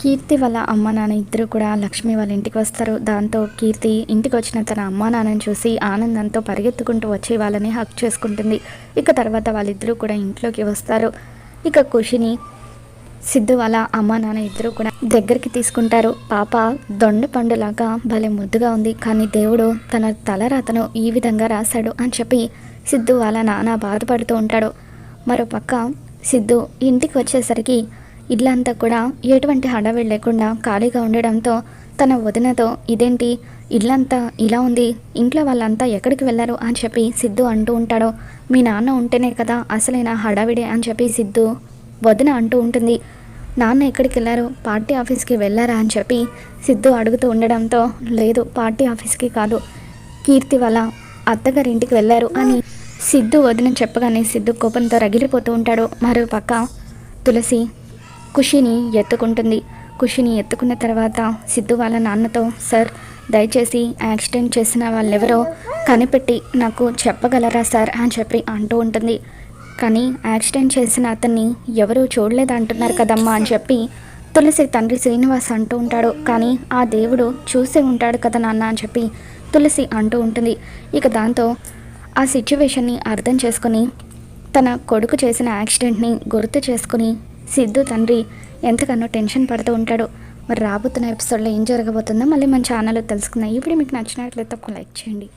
కీర్తి వాళ్ళ అమ్మ నాన్న ఇద్దరు కూడా లక్ష్మి వాళ్ళ ఇంటికి వస్తారు. దాంతో కీర్తి ఇంటికి వచ్చిన తన అమ్మ నాన్నని చూసి ఆనందంతో పరిగెత్తుకుంటూ వచ్చి వాళ్ళని హక్ చేసుకుంటుంది. ఇక తర్వాత వాళ్ళిద్దరూ కూడా ఇంట్లోకి వస్తారు. ఇక ఖుషిని సిద్ధు వాళ్ళ అమ్మ నాన్న ఇద్దరు కూడా దగ్గరికి తీసుకుంటారు. పాప దొండ పండులాగా భలే ముద్దుగా ఉంది. కానీ దేవుడు తన తలరాతను ఈ విధంగా రాశాడు అని చెప్పి సిద్ధు వాళ్ళ నాన్న బాధపడుతూ ఉంటాడు. మరోపక్క సిద్ధు ఇంటికి వచ్చేసరికి ఇల్లంతా కూడా ఎటువంటి హడావిడి లేకుండా ఖాళీగా ఉండడంతో తన వదినతో ఇదేంటి? ఇల్లంతా ఇలా ఉంది. ఇంట్లో వాళ్ళంతా ఎక్కడికి వెళ్ళారు? అని చెప్పి సిద్ధు అంటూ ఉంటాడు. మీ నాన్న ఉంటేనే కదా అసలైన హడావిడి అని చెప్పి సిద్ధు వదిన అంటూ ఉంటుంది. నాన్న ఎక్కడికి వెళ్ళారు? పార్టీ ఆఫీస్కి వెళ్ళారా? అని చెప్పి సిద్ధు అడుగుతూ ఉండడంతో లేదు పార్టీ ఆఫీస్కి కాదు. కీర్తి వల్ల అత్తగారి ఇంటికి వెళ్ళారు అని సిద్ధు వదిన చెప్పగానే సిద్ధు కోపంతో రగిలిపోతూ ఉంటాడు. మరో పక్క తులసి ఖుషిని ఎత్తుకుంటుంది. ఖుషిని ఎత్తుకున్న తర్వాత సిద్ధు వాళ్ళ నాన్నతో సార్ దయచేసి యాక్సిడెంట్ చేసిన వాళ్ళెవరో కనిపెట్టి నాకు చెప్పగలరా సార్? అని చెప్పి అంటూ ఉంటుంది. కానీ యాక్సిడెంట్ చేసిన అతన్ని ఎవరూ చూడలేదంటున్నారు కదమ్మా అని చెప్పి తులసి తండ్రి శ్రీనివాస్ అంటూ ఉంటాడు. కానీ ఆ దేవుడు చూసే ఉంటాడు కదా నాన్న అని చెప్పి తులసి అంటూ ఉంటుంది. ఇక దాంతో ఆ సిచ్యువేషన్ని అర్థం చేసుకొని తన కొడుకు చేసిన యాక్సిడెంట్ని గుర్తు చేసుకుని సిద్ధు తండ్రి ఎంతగానో టెన్షన్ పడుతూ ఉంటాడు. మరి రాబోతున్న ఎపిసోడ్లో ఏం జరగబోతుందో మళ్ళీ మన ఛానల్లో తెలుసుకుందాం. ఇప్పుడు మీకు నచ్చినట్లయితే ఒక లైక్ చేయండి.